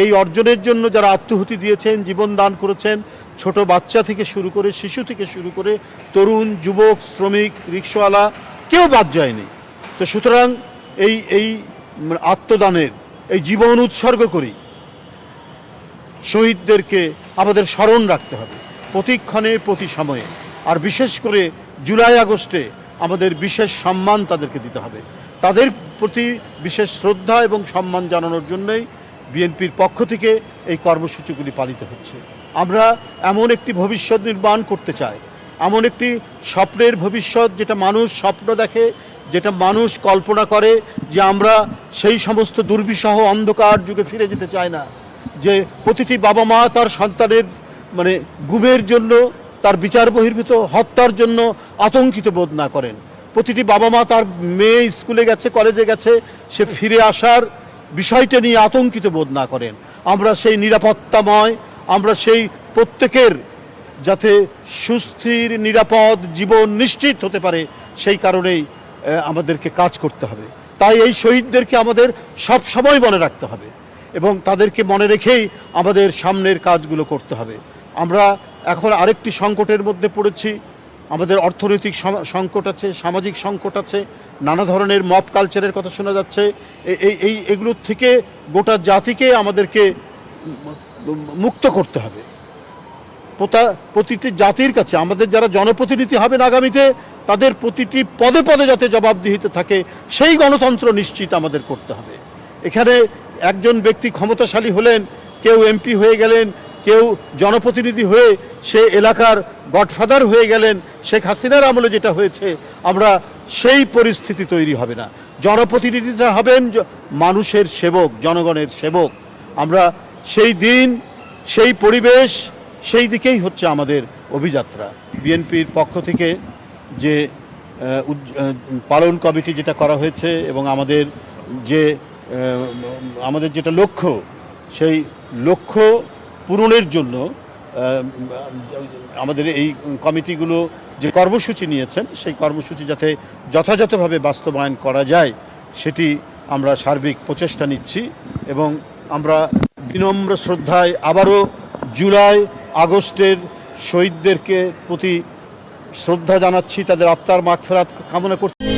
এই অর্জনের জন্য যারা আত্মহুতি দিয়েছেন, জীবন দান করেছেন, ছোট বাচ্চা থেকে শুরু করে, শিশু থেকে শুরু করে, তরুণ, যুবক, শ্রমিক, রিক্সাওয়ালা, কেউ বাদ যায়নি। তো সুতরাং এই এই আত্মদানের, এই জীবন উৎসর্গ করি। শহীদদেরকে আমাদের স্মরণ রাখতে হবে, প্রতিক্ষণে প্রতি সময়ে আর বিশেষ করে জুলাই আগস্টে আমাদের বিশেষ সম্মান তাদেরকে দিতে হবে। তাদের প্রতি বিশেষ শ্রদ্ধা এবং সম্মান জানানোর জন্যই বিএনপির পক্ষ থেকে এই কর্মসূচিগুলি পালিত হচ্ছে। আমরা এমন একটি ভবিষ্যৎ নির্মাণ করতে চাই। এমন একটি স্বপ্নের ভবিষ্যৎ যেটা মানুষ স্বপ্ন দেখে, যেটা মানুষ কল্পনা করে যে আমরা সেই সমস্ত দুর্বিষহ অন্ধকার যুগে ফিরে যেতে চাই না। যে প্রতিটি বাবা মা তার সন্তানের মানে গুমের জন্য, তার বিচার বহির্ভূত হত্যার জন্য আতঙ্কিত বোধ না করেন। প্রতিটি বাবা মা তার মেয়ে স্কুলে গেছে, কলেজে গেছে, সে ফিরে আসার বিষয়টা নিয়ে আতঙ্কিত বোধ না করেন। আমরা সেই নিরাপত্তাময়, আমরা সেই প্রত্যেকের যাতে সুস্থির, নিরাপদ জীবন নিশ্চিত হতে পারে, সেই কারণেই আমাদেরকে কাজ করতে হবে। তাই এই শহীদদেরকে আমাদের সব সময় মনে রাখতে হবে এবং তাদেরকে মনে রেখেই আমাদের সামনের কাজগুলো করতে হবে। আমরা এখন আরেকটি সংকটের মধ্যে পড়েছি আমাদের অর্থনৈতিক সংকট আছে, সামাজিক সংকট আছে, নানা ধরনের মব কালচারের কথা শোনা যাচ্ছে। এই এই এগুলোর থেকে গোটা জাতিকে আমাদেরকে মুক্ত করতে হবে। প্রতিটি জাতির কাছে, আমাদের যারা জনপ্রতিনিধি হবেন আগামীতে, তাদের প্রতিটি পদে পদে যাতে জবাবদিহিতে থাকে, সেই গণতন্ত্র নিশ্চিত আমাদের করতে হবে। এখানে একজন ব্যক্তি ক্ষমতাশালী হলেন, কেউ এমপি হয়ে গেলেন কেউ জনপ্রতিনিধি হয়ে সে এলাকার গডফাদার হয়ে গেলেন, শেখ হাসিনার আমলে যেটা হয়েছে, আমরা সেই পরিস্থিতি তৈরি হবে না। জনপ্রতিনিধিরা হবেন মানুষের সেবক, জনগণের সেবক। আমরা সেই দিন, সেই পরিবেশ, সেই দিকেই হচ্ছে আমাদের অভিযাত্রা। বিএনপির পক্ষ থেকে যে পালন কমিটি যেটা করা হয়েছে এবং আমাদের যে আমাদের যেটা লক্ষ্য, সেই লক্ষ্য পূরণের জন্য আমাদের এই কমিটিগুলো যে কর্মসূচি নিয়েছেন, সেই কর্মসূচি যাতে যথাযথভাবে বাস্তবায়ন করা যায়, সেটি আমরা সার্বিক প্রচেষ্টা নিচ্ছি এবং আমরা বিনম্র শ্রদ্ধায় আবারও জুলাই আগস্টের শহীদদেরকে প্রতি শ্রদ্ধা জানাচ্ছি, তাদের আত্মার মাগফেরাত কামনা করছি।